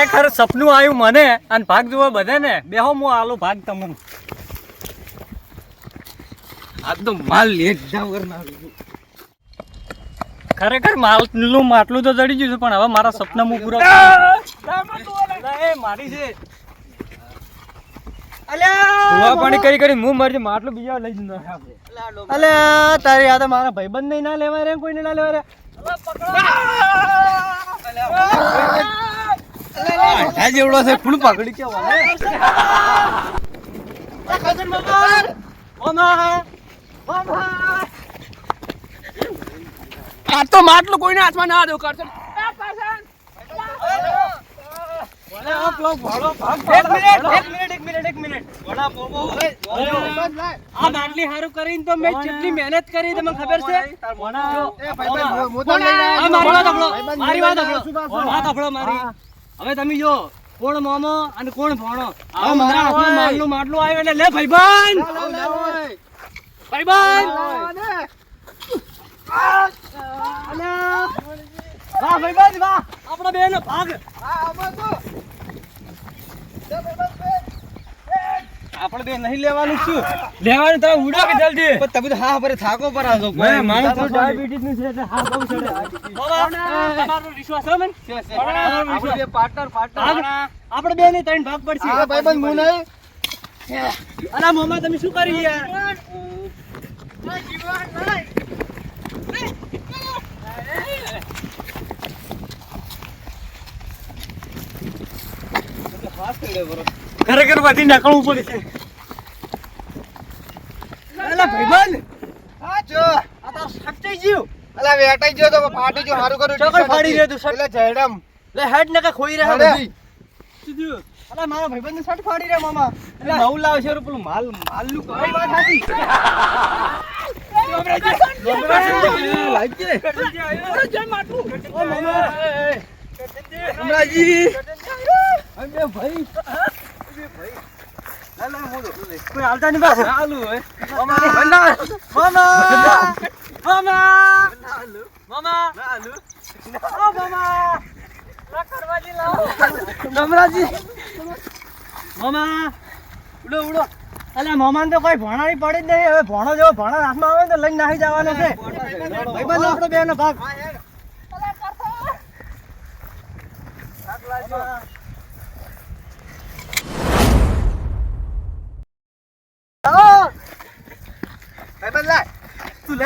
ખરેખર સપનું આવ્યું મને અને ભાગ જોવા બધાને. બેહો હું આલો ભાગ તમને. આ તો માલ નાખ્યું. ખરેખર માલનું માટલું તો ચડી ગયું છે પણ હવે મારા સપના હું પૂરા મારી છે. પાણી કરી કરી હું મરજી માટલું બીજા લઈ જ ન અલે તારી મારા ભાઈબંધ નહીં ના લેવાય રે કોઈને ના લેવાય રે. આ જેવડો છે ફૂલ પકડી કે આ તો માટલું કોઈને હાથમાં ના દો કરશે એક મિનિટ એક મિનિટ. એક મિનિટ એક મિનિટ. આ બાટલી હારું કરીને તો મેં કેટલી મહેનત કરી તમને ખબર છે? મારી વાત સાંભળો મારી વાત સાંભળો. વાત સાંભળો? મારી. હવે તમે જો કોણ મોમો અને કોણ ભોણો? હવે મારા હાથમાં માલનું માટલું આવ્યું એટલે લે ભાઈબંધ! ભાઈબંધ! અલ્યા. વાહ ભાઈબંધ વાહ. આપણો બેનો ભાગ. આપણે બે નહીં લેવાનું શું લેવાનું તમે ઉડો કે જલ્દી. પણ તમે તો હા પર થાકો પર આવજો મેં માણસ તો ડાયાબિટીસનું છે એટલે હા બહુ ચડે તમારો વિશ્વાસ છે? મને આપણે બે પાર્ટનર પાર્ટનર. આપણે બે ને ત્રણ ભાગ પડશે. હા, ભાઈબંધ, હું નહીં. અલા મોમા તમે શું કરી યાર ખરેખર બધી નકળવું પડશે અલા ભાઈબંધ હા જો આ તો સચ્ચાઈ ગયું અલા વેટાઈ ગયો તો ફાટી ગયો હારું કર્યું ચોકર ફાડી રહ્યો તું, એટલે જયડમ લે હેડ ને ખોઈ રહ્યા બધી શું અલા મારા ભાઈબંધ શર્ટ ફાડી રહ્યા મામા એટલે નવું લાવશે રે પેલું માલ માલનું કઈ વાત હતી કોઈ હાલતા નહીં પાછું. મામા. મામા. મામા. ઓ મામા. લા કરવાજી લાવો. નમરાજી. મામા. ઉડો ઉડો. અલ્યા મામાને તો કોઈ ભણાવી પડી જ નહીં. હવે ભણો જેવો ભણો હાથમાં આવે ને તો લઈને નાહી જવાનો છે. આપણો બેનો ભાગ. તું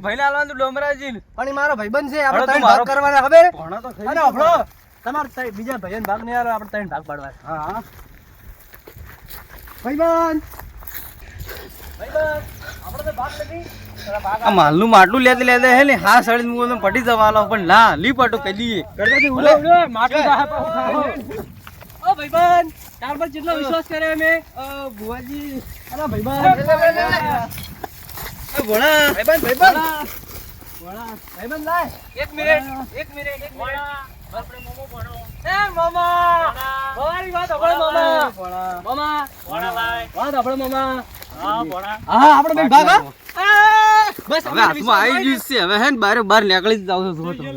ભાઈ ને આલવાનું ડોમરાજી પણ મારો ભાઈબંધ. છે આપણે બીજા ભાઈઓને ભાગ નહીં આપણે ત્રણ ભાગ પાડવા હા આ માલનું માટલું લેતે લેતે હે ને હા સળી મું તો પટી જવાલો પણ ના લી પાટું કહી દઈએ. ઉડો ઉડો. માટલું. ઓ ભાઈબંધ તાર પર જેટલો વિશ્વાસ કરે અમે? બુવાજી અલા ભાઈબંધ. ભણા ભાઈબંધ ભાઈબંધ. ભાઈબંધ લાય. એક મિનિટ એક મિનિટ એક મિનિટ. આપણે મોમો ભણો. એ મોમા. તમારી વાત આપણે મોમા. મોમા. વાત આપણે મોમા. હા આપણે બેન ભાગ. બસ હવે હાથમાં આવી ગયું છે. હવે હે ને બારે બાર નીકળી જ જાવ છો તમે.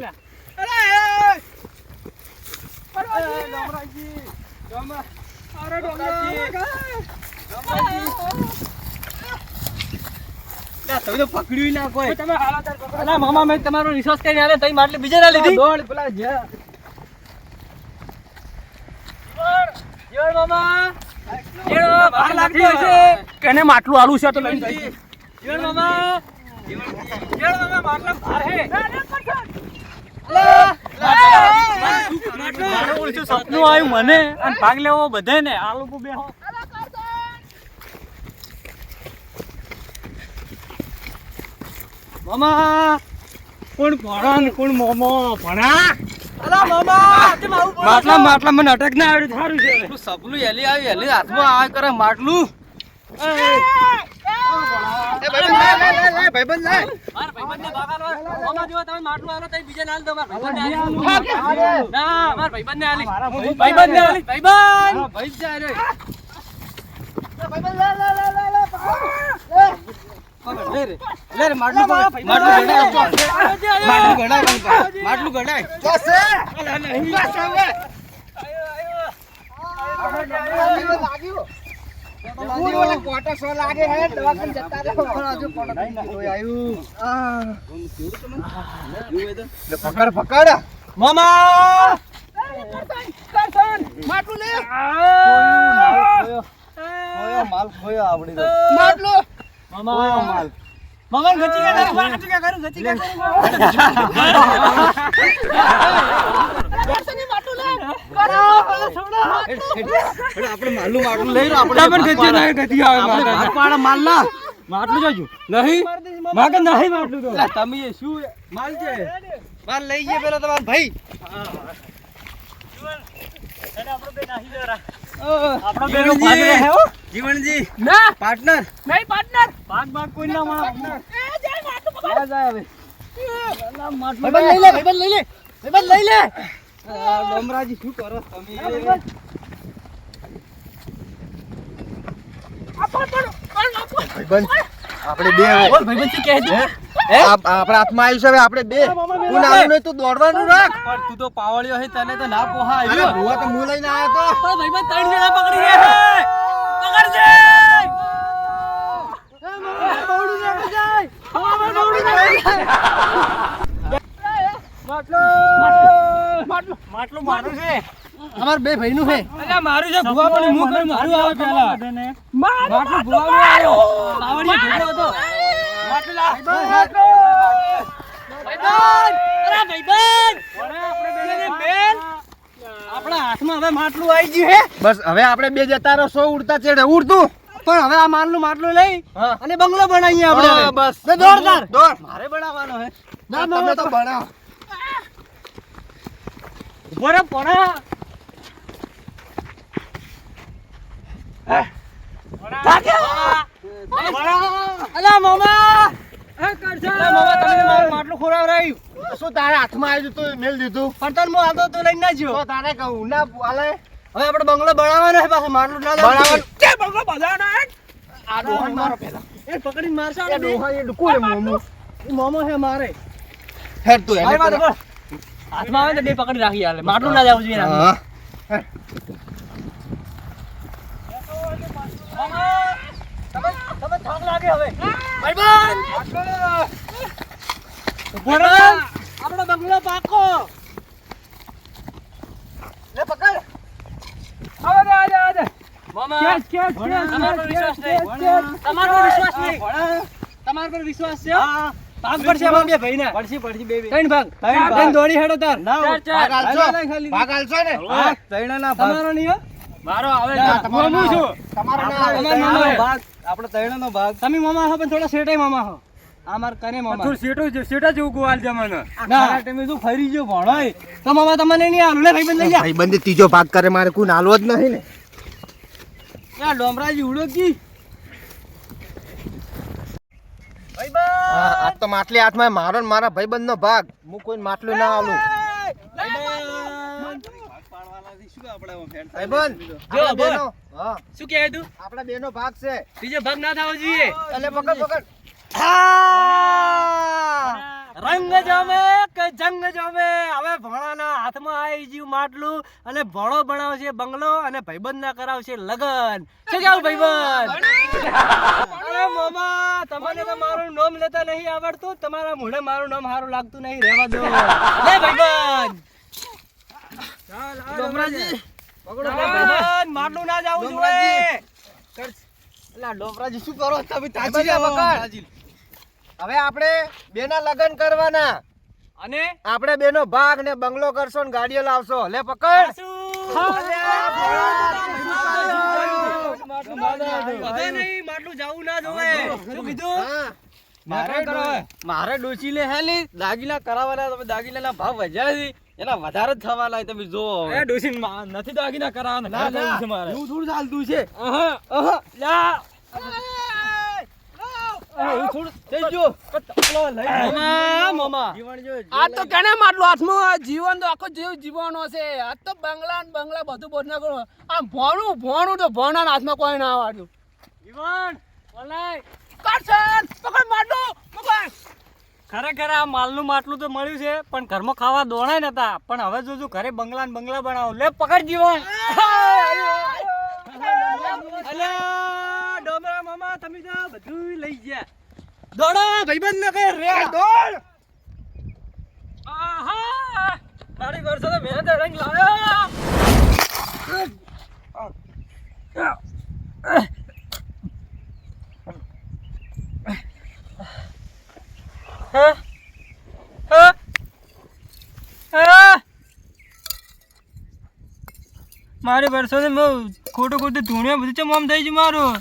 અરે અરે ડોમરાજી. ડોમરા અરે ડોમરાજી. તમે તો પકડ્યું ના કોઈ. તમે હાલાદાર પકડો. મામા મેં તમારો વિશ્વાસ કરીને આલે તઈ માટલી બીજે ના લીધી? દોડ પેલા જે જીવણ મામા. બહાર લાગતી હશે કેને માટલું આલુ છે તો લઈ જઈ જીવણ મામા. જીવણ મામા માટલા બહાર હે. સપનું આવ્યું મને અને ભાગ લેવો બધે ને આ લોકો બે મામા કોણ ભણા કોણ મોમો ભણા માટલા માટલા મને અટક ના આવડ્યું સારું છે. સપલું હેલી એલી આવી એલી હાથમાં આ કરે માટલું. ભાઈબંધ માટલું આલો. ભાઈબંધ મારા ભાઈબંધને આલી. ભાઈબંધ ભાઈ જાય રે લે પકડ. પકડ રે લે માટલું પકડ. માટલું ગડાય માટલું ગડાય બંકા. માટલું ગડાય પકડ પકડ મામા ખોયો માલ ખોયો આવડી તો મામા માલ મામા ગચી કે કરું ગચી કે કરું ગચી કે કરું એટલે આપણે માલનું માટલું લઈ રહ્યો આપણે પણ ગચી ના ગચી આવે આપણે પાડા માલ માટલું જોજો નહીં માગે નહીં માટલું તો તમે શું માલ છે? માલ લઈ ગયે પેલા તમારા ભાઈ. આપણો બેનો ભાગ રહે હો. જીવનજી ના. પાર્ટનર નહીં પાર્ટનર ભાગ ભાગ કોઈ ના મારો ક્યાં જાય હવે. ભાઈબંધ લઈ લે ભાઈબંધ લઈ લે ભાઈબંધ લઈ લે. ડોમરાજી શું કરો તમે? આપણે બે ભાઈબંધ શું કહે છે? આપણા હાથમાં આવ્યું છે હવે આપણે બે. હું નાનું નહીં તું દોડવાનું રાખ. પણ તું તો પાવળિયો હે તને તો ના પોહા આવ્યો. ભૂવા તો હું લઈને આવ્યો તો. ભાઈ ભાઈબંધ ત્રણ જણા પકડી રહ્યા છે. પકડજે. માટલું. માટલું. મારું છે. અમાર બે ભાઈનું છે. મારું છે ભુવા પણ હું મારું આવે પહેલા માટલું ભુવા આવ્યો. આવડી ભેગો હતો. બસ હવે આપણે બે જતા રહો સો ઉડતા ચેડે. ઉડતું પણ હવે આ માલનું માટલું લઈ હા. અને બંગલો બનાવીએ આપણે બસ. દોડ મારે બનાવવાનો હે. ના તમે તો બનાવો. ઊભો રે પોણા. અલા મામા! એ કરશે? અલા મામા તમે મારું માટલું ખોરાવરાયું. શું તારા હાથમાં આવ્યું તું? મેલ દીધું. પણ તને હું આવતો તો લઈને ના જ્યો. તો તારે કહું ના હાલે હવે આપણે બંગલો બનાવવાનો છે પાછું માટલું ના બનાવવાનું. કે બંગલો બનાવવાનો આ ડોહાને મારો પેલા. એ પકડીને મારશો એ ડોહા એ ડુકુ રે મોમો. મોમો છે મારે. હેડ તું. હાથમાં આવે બે પકડી રાખી હાલે. માટલું ના જવું જોઈએ હા તમે તમે લાગે હવે. ભાઈબંધ! આપણો બંગલો પાકો. લે પકડ. આવો આજો આજો મામા કેસ કેસ તમારો વિશ્વાસ નહીં. તમારો વિશ્વાસ નહીં. તમારો પર વિશ્વાસ છે? હા. ભાગ પડશે આમાં બે ભાઈને. પડશે પડશે બે બે. ત્રણ ભાગ. ત્રણ ભાગ. દોડી હેડો તાર. ના, ભાગ હાલશો ભાગ હાલશો ને? હા, તૈણાના ભાગ. તમારો નહીં મારો આવે. ના, છું. તમારો ના આવે. ભાગ. આપણો તૈણનો ભાગ. તમે મામા હો પણ થોડા સેટાઈ મામા હો. આ માર કને મામા? થોડું સેટો છે સેટા જેવું ગોવાલ જમાનો ના. ટાઈમે શું ફરી ગયો ભણોય. તો મામા તમને નહીં આલો લે ભાઈ બંધ લઈ જા. ભાઈબંધે ત્રીજો ભાગ કરે મારે કોઈ નાલવો જ નહીં ને. આ ડોમરાજી ઉડો કી. હા, આ તો માટલી હાથમાં મારો ને મારા ભાઈબંધનો ભાગ. હું કોઈ માટલું ના આલું જો, શું કહે તું? આપણા બેનો ભાગ છે. બીજો ભાગ ના થવો જોઈએ. એટલે પકડ પકડ. રંગ જમે કે જંગ જમે? હવે ભણાના હાથમાં આવી ગયું માટલું અને ભણો બનાવશે બંગલો અને ભાઈબંધ ના કરાવશે લગન. શું કેવું ભાઈબંધ? અરે મામા તમને તો મારું નામ લેતા નહીં આવડતું. તમારા મોઢે મારું નામ સારું લાગતું નહીં. રહેવા દો. લે ભાઈબંધ. ડોમરાજી માટલું ના જાવું જોઈએ એટલે ડોમરાજી શું કરો? તમે તાજી જા, પકડ. હવે આપણે બેના લગ્ન કરવાના. અને? આપણે બેનો ભાગ ને બંગલો કરશો ને ગાડીઓ લાવશો. લે પકડ. બધે નહીં માટલું જાવું ના જોવે. કીધું? મારે ડોસી મારે ડોશી લે હેલી. દાગીના કરાવવાના તમે દાગીનાના ભાવ વધ્યા છે એના વધારે જ થવા લાય તમે જો એ ડોશી નથી દાગીના કરાવવાના ના, ના, મારે. હું થોડું ચાલતું છે. અહા અહા મામા. જીવન તો કેને માટલું હાથમાં? જીવન તો આખો જીવ જીવવાનો છે. આ તો બંગલા ને બંગલા બધું બધું ના કરો આમ ભણું ભણું તો ભણવાના હાથમાં કોઈ ના આવડ્યું જીવન. કરશન પકડ માટલું ખરેખર આ માલનું માટલું તો મળ્યું છે પણ ઘરમાં ખાવા દોણાય નતા. પણ હવે જોજો ઘરે બંગલા ને બંગલા બનાવો. લે પકડ જીવન. ડોમરા મામા તમે તો બધું લઈ ગયા. દોડો ભાઈબંધ ને રે દોડ. આહા! તારી વર્ષો તો મહેનત રંગ લાવ્યો હા? હા? હા? મારી વર્ષો ને ખોટું ખોટું ધૂણ્યા બધું ચમ આમ થઈ ગયું મારું.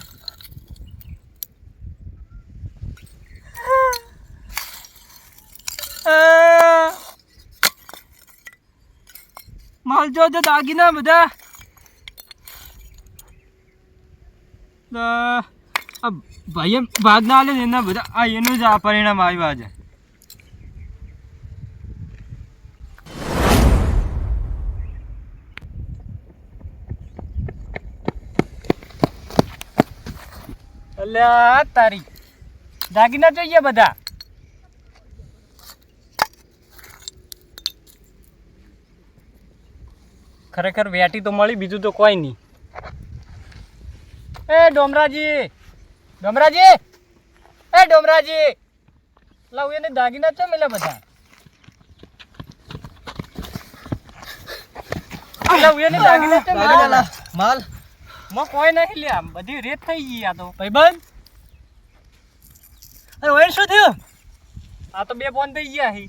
માલ જો દાગીના બધા. ભાઈએ ભાગ ના લે એના બધા, આ એનું જ આ પરિણામ આવ્યું આજે. અલ્યા તારી. દાગીના જોઈએ બધા. ખરેખર વેટી તો મળી બીજું તો કોઈ નહીં. એ ડોમરાજી ડોમરાજી એ ડોમરાજી. લાવ એને દાગીના ચો મેલા બધા. લાવ એને દાગીના ચો માલ. માં કોઈ નહીં લ્યા બધી રેત થઈ ગઈ આ તો. ભાઈબંધ? અરે ઓય શું થયું? આ તો બે ફોન થઈ ગયા હી.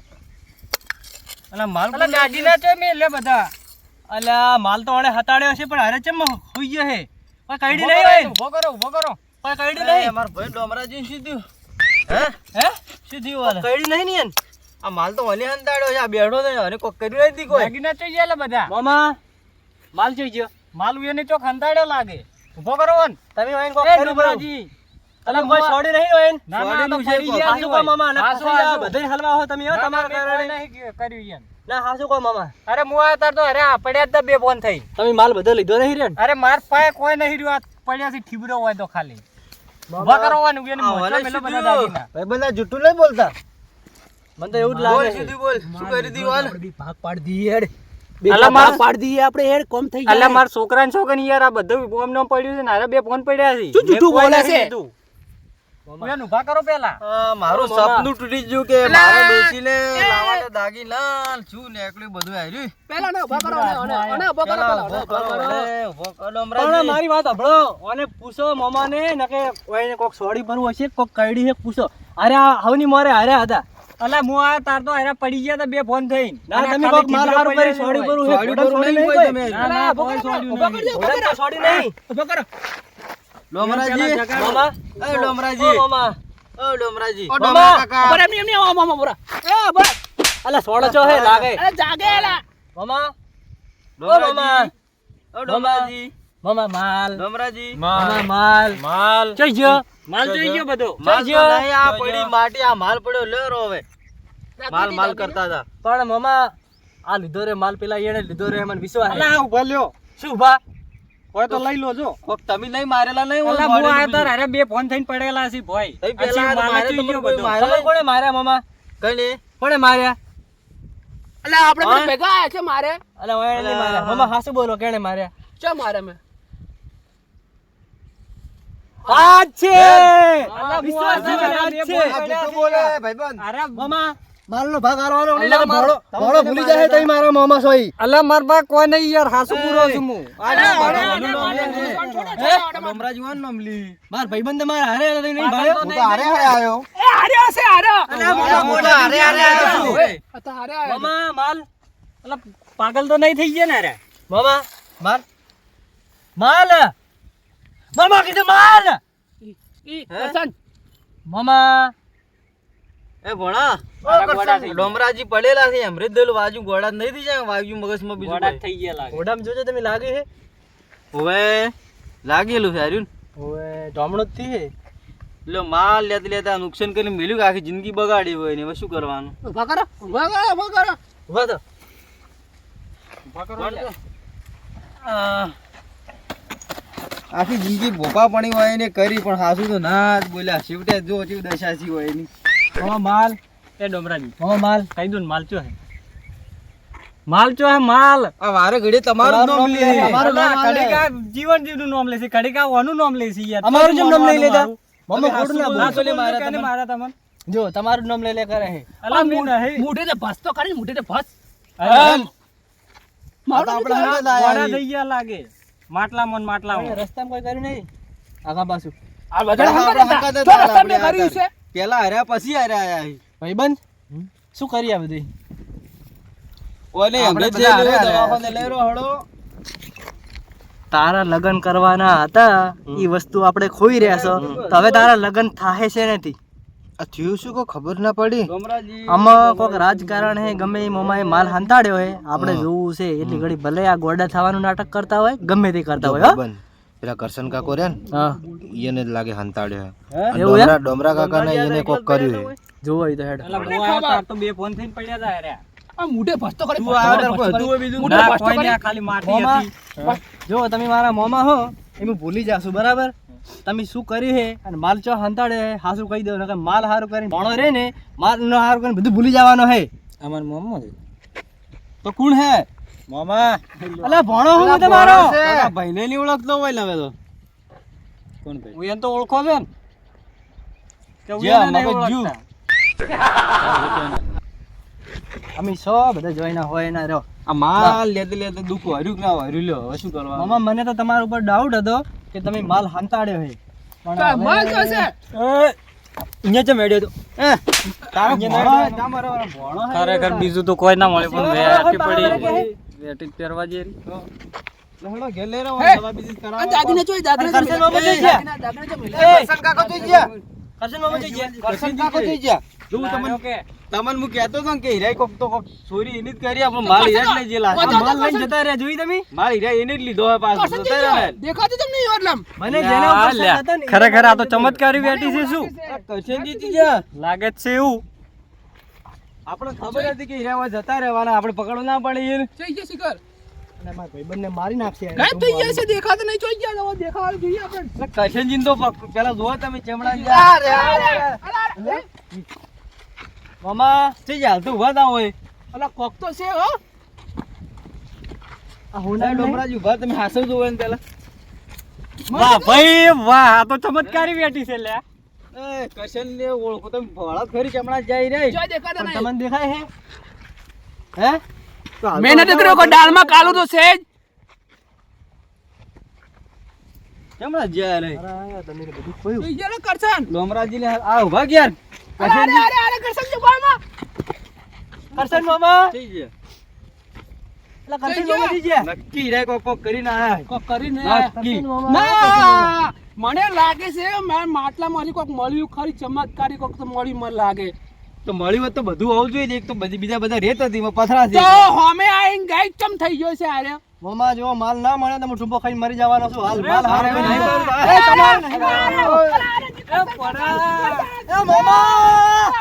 અને માલ અલા દાગીના છે મેં લે બધા. અલે માલ તો આણે હતાડ્યો છે પણ હારે ચમ હોઈ ગયો હે? પણ કઈડી નહીં હોય. ઊભો કરો ઊભો કરો. પણ કઈડી નહીં. માર ભાઈ ડોમરાજી શું થયું? હે? હે? શું થયું વાલે કઈડી નહીં ને આ માલ તો ઓલી હંતાડ્યો છે આ બેઠો ને અને કોઈ કર્યું નથી કોઈ. દાગીના જોઈએ ગયા બધા. મામા માલ જોઈ ગયો. માલ ઉયે ને ચો ખંતાડ્યો લાગે. ઊભો કરો ને તમે હોય કો ડુબરાજી અલા કોઈ છોડી નહીં હોય ને? ના ના તો પડી ગયા હાસુ કો મામા ના હાસુ બધે હલવા હો તમે હો તમારા નહીં કર્યું યાર ના હાસુ કો મામા અરે મુઆ તાર તો અરે આ પડ્યા તો બે ફોન થઈ. તમે માલ બધો લીધો નહીં રે અરે માર પાય કોઈ નહીં રહ્યો. આ પડ્યા છે ઠીબરો હોય તો ખાલી. ઊભા કરવાનું કે મોટા મેલો બધા દાદીના ભાઈ બંદા જૂઠું નહીં બોલતા? મને તો એવું જ લાગે બોલ સીધું બોલ. શું કરી દીવાલ ભાગ પાડ દી યાર માર- પાડી દઈએ આપણે હેડ કોમ થઈ અલ્યા મારા છોકરા ને છોકરી યાર આ બધું ફોન નો પડ્યું છે ને બે ફોન પડ્યા છે. શું જૂઠું બોલે છે? કીધું. તું એને ઊભા કરો પેલા મારું સપનું તૂટી ગયું કે મારા ડોશીને લાવાને દાગી લાલ શું નીકળ્યું બધું હાર્યું. પેલા ને ઊભા કરો અને અને ઊભા કરો પેલા પેલા કરો, અરે, ઊભો કરો, પણ. મારી વાત સાંભળો. અને પૂછો મામાને નકે કોઈને કોક સોડી ભરવું હશે કોક કરડી છે પૂછો. અરે હવની મારે હારે હતા. અલા મો આ તાર તો હેરા પડી ગયા તા બે ફોન થઈ ના તમે કોક માર હાર પર સોડી કરું સોડી કરું નહીં કોઈ. તમે. ના ના ફોન સોડી નહીં. ઊભો કરો સોડી નહીં. ઊભો લોમરાજી મામા. એ લોમરાજી મામા. ઓ લોમરાજી ઓ મામા પર એમની એમની ઓ મામા બોરા એ બસ. અલા સોડો છો હે લાગે. અલા જાગે અલા. મામા. ઓ મામા. ઓ લોમરાજી મામા માલ. ડોમરાજી. મામા માલ. માલ. જઈ ગયો માલ જઈ ગયો બધો. માલ જોઈ ગયો. નહીં, આ પડી માટી આ માલ પડ્યો લેરો હવે. માલ માલ કરતા હતા પણ મામા આ લીધો રે માલ પેલા એને લીધો રે મને વિશ્વાસ હે. અલા ઊભા લ્યો. શું ઊભા? હોય તો લઈ લો જો. કોક તમે નહીં મારેલા નહીં ઓલા હું આ તાર અરે બે ફોન થઈને પડેલા છે ભાઈ. તઈ પેલા મારે માલ તો જોઈ ગયો બધો. મારે કોણે માર્યા મામા? કઈ નહીં. કોણે માર્યા? અલા આપણે ભેગા આયા છે મારે. અલા ઓય નહીં માર્યા. મામા હાસુ બોલો કેણે માર્યા? ચો મારે મેં? આજ છે વિશ્વાસ છે બોલે ભાઈબંધ અરે મામા માલનો ભાગ આલવાનો એટલે ભોળો ભોળો ભૂલી જાય તઈ મારા પાગલ તો નહીં થઈ ગયા ને અરે મામા માર માલ મામા kita mahal. ઈ કરશન મામા! એ ભણા. ડોમરાજી પડેલા છે અમૃત દેલું વાજુ ગોડા જ નહીં થઈ જાય વાગ્યું મગજમાં બીજું ગોડા થઈ ગયા લાગે. ઘોડામાં જોજો તમે લાગે છે. હવે લાગેલું છે હાર્યું હવે ડોમણો જ થી હે એટલે માલ લેતા લેતા નુકસાન કરીને મેલ્યું કે આખી જિંદગી બગાડી હોય ને હવે શું કરવાનું? ઊભા કરો ઊભા કરો ઊભા કરો. ઊભા તો. ઊભા કરો આખી જિંદગી ભોપા પણી હોય ને કરી પણ હાસુ તો ના જ બોલ્યા. છેવટે જો હજી દશા છે હોય એની. મામા માલ એ ડોમરાજી મામા માલ. કહી દો ને માલ ચો હે? માલ ચો હે માલ. આ વારે ઘડી તમારું નામ લે અમારું નામ. કડીકા જીવન જીવનું નામ લેશે કડીકા ઓનું નામ લેશે યાર. અમારું જેમ નામ લઈ લેતા. મમ્મી મામા ખોટું ના ના બોલો. બોલે. મારા તમને. મારા તમને? જો તમારું નામ લઈ લે કરે હે. અલા મેં નહીં મોઢે તે ભસ તો કરી મોઢે તે ભસ મારું આપણે હી. થઈ ગયા લાગે. માટલા મન માટલા રસ્તામાં કોઈ કર્યું નહીં? આગા આ બધા તો કર્યું છે. પેલા હર્યા પછી હર્યા આયા ભાઈબંધ શું કરી આ બધી? ઓલે આપણે જે દવાખાને લઈ રહ્યો હળો. તારા લગ્ન કરવાના હતા એ વસ્તુ આપણે ખોઈ રહ્યા છો. તો હવે તારા લગ્ન થાહે છે નથી. થયું શું કોઈ ખબર ના પડી. આમાં કોઈક રાજકારણ હે ગમે એ મમાએ માલ હંતાડ્યો હે. આપણે જોવું છે એટલી ઘડી ભલે આ ગોડા થવાનું નાટક કરતા હોય ગમે તે કરતા હોય હો. પેલા કરશન કાકો રે ને એને જ લાગે હંતાડ્યો ડોમરા ડોમરા કાકા ને એને કોક કર્યું હે. જોવો તો હેડ. તો બે ફોન થઈને પડ્યા હતા રે આ મોઢે કરી. બીજું ખાલી માટી હતી. જો તમે મારા મોમા હો એમ ભૂલી જાશું બરાબર? તમે શું કર્યું હે? અને માલ ચો હંતાડે હે? હાસું કહી દો કે માલ હારું કરીને ભણો રે ને માલ ન હારું કરીને બધું ભૂલી જવાનો હે. અમાર મોમો તો કોણ હે? મામા. અલા ભણો હું તમારો? ભાઈને નહીં ઓળખતો હોય લવે તો. કોણ ભાઈ? હું એને તો ઓળખો છે ને કે હું એને નહીં ઓળખતા. અમે સો બધા જોઈને હોય ના રહ્યો. આ માલ લેતે લેતે દુખો હર્યું કે ના હર્યું લ્યો હવે શું કરવા મામા મને તો તમારા ઉપર ડાઉટ હતો. કે તમે માલ હંતાડ્યો હે. પણ તો માલ તો છે. અહીંયા જ મેડ્યો તો? ખરેખર બીજું તો કોઈ ના મળે પણ વેટી પડી. વેટી પહેરવા જઈ લહડો ઘેર લઈ રહ્યો હે. દવા બીજી કરાવો દાદીને જોઈ દાદીને કરશે જોઈ. મામા જોઈ ગયા? દાદીને જોઈ. કરશન કાકો જોઈ ગયા કરશન મામા જઈ ગયા. કરશન કાકો જોઈ ગયા. જોઉં તમને. કે તમને હું કહેતો હતો કે હીરાઈ કોક તો કોક ચોરી એની જ કરી આપણો માલ હીરા જ લઈ ગયેલા. માલ લઈને જતા રહ્યા જોઈ તમે? માલ હીરા એને જ લીધો હોય પાછો. જતા રહ્યા ગયો. તમને નહીં એટલામ. મને જેના ઉપર શક ને, ખરેખર આ તો ચમત્કારી બેઠી છે શું? કરશન જીતી ગયા. લાગે જ છે એવું. આપણે ખબર હતી કે હીરા જતા રહેવાના. આપણે પકડવા ના પડે યાર જોઈ ગયા શિખર. અને મારા મારી નાખશે ગાયબ થઈ ગયા છે દેખાતું નહીં જોઈ ગયા હવે દેખાવાનું જોઈએ આપણે. કરશનજી તો પેલા જોવો તમે ચેમડા અરે, અરે, અરે, અરે. મામા થઈ હાલતું ઊભા ના હોય. અલા કોક તો છે હો. આ હોના ડોમરા ઊભા તમે હાસવ જોવો ને પેલા. વાહ ભાઈ વાહ આ તો ચમત્કારી બેઠી છે લ્યા એ કશન ને ઓળખો તમે ભોળા ખરી ચમડા જાય રે જોઈ દેખાતા નહીં. તમને દેખાય હે? હે? તો હાલ મેં નથી કર્યો કોઈ દાળમાં કાલું તો છે જ. કેમડા જાય રે? તમે બધું ખોયું. જોઈ ગયા ને આ ઊભા ગયા અરે અરે અરે અરે કરશન જો બાળમાં. કરસન મામા થઈ ગયા. એટલે કરશન મામા થઈ ગયા? નક્કી હીરા કોક કોક કરીને આયા કોક કરીને નક્કી. ના મને લાગે છે માટલા મારી કોક મળ્યું ખરી ચમત્કારી કોક તો મળ્યું મને લાગે. તો મળી હોત તો બધું હોવું જોઈએ એક તો બધી બીજા બધા રેત હતી પથરા છે. હોમે આઈને ગાઈડ કેમ થઈ ગયો છે આરે મોમા જો માલ ના મળે તો હું ટૂંપો ખાઈને મરી જવાનો છું. હાલ માલ હારે નહીં. નહીં. મળે. એ તમારે એ મામા.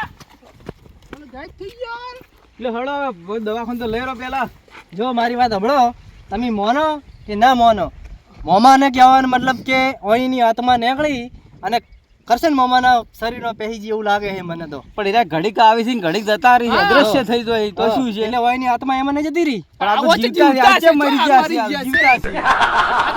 થઈ ગયો એટલે હળો હવે દવાખાને તો લઈ રહ્યો પેલા. જો મારી વાત હમળો તમે મોનો કે ના મોનો? મોમાને કહેવાનો મતલબ કે ઓઈની આત્મા નીકળી અને કરશન મોમાના શરીરનો પહેરી જેવું લાગે છે મને તો. પણ એટલે ઘડીક આવી છે ઘડીક જતા રહી છે અદ્રશ્ય થઈ જાય તો શું છે? એટલે ઓઈની આત્મા એમને જતી રહી. પણ આ તો જીવતા છે, આજે મરી ગયા છે, જીવતા છે.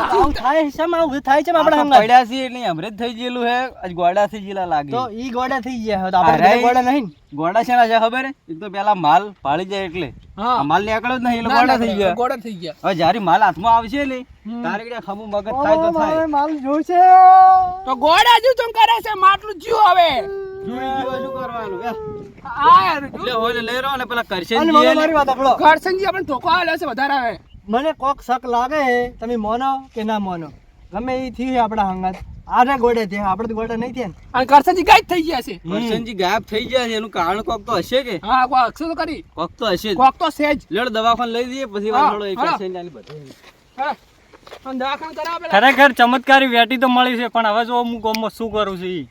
આવું થાય છે આવું થાય છે આપણે? પડ્યા એટલે અમૃત થઈ ગયેલું હે આજ ગોડા લાગે. તો ઈ ગોડા થઈ ગયા તો આપણે ગોડા નહીં ને. ગોડા છે છે ખબર? હે એક તો પેલા માલ પાળી જાય એટલે. હા. માલ નીકળ્યો જ નહીં એટલે ગોડા થઈ ગયા. ગોડા થઈ ગયા. હવે જ્યારે માલ હાથમાં આવશે ને તારે કડે ખમું મગજ થાય તો થાય. માલ જોશે. તો ગોડા જો ચમ કરે છે? માટલું જીવ હવે. જોઈ જીવો શું કરવાનું? યા. યાર એટલે હોય લઈ રહ્યો ને પેલા અને કરશનજી મામા મારી વાત સાંભળો. ઘરસંગી આપણે ધોકો આલ્યો છે વધારે આવે મને કોક શક લાગે તમે મોનો કે ના મોનો. ગમે એ થયું છે આપણા હંગાત. આને ગોડે થયા આપણે તો ગોડે નહીં થયા અને કરસનજી ગાયબ થઈ ગયા છે. કરસનજી ગાયબ થઈ ગયા છે એનું કારણ કોક તો હશે કે? હા કોક અક્ષર તો કરી કોક તો હશે કોક તો છે જ. લેડ દવાખાને લઈ દઈએ પછી વાત લડો એક હા. કરશનજી આની બધે. હા. અને દવાખાનું કરાવો પેલા. ખરેખર ચમત્કારી વેટી તો મળી છે પણ હવે જો હું ગામમાં શું કરું છું ઈ?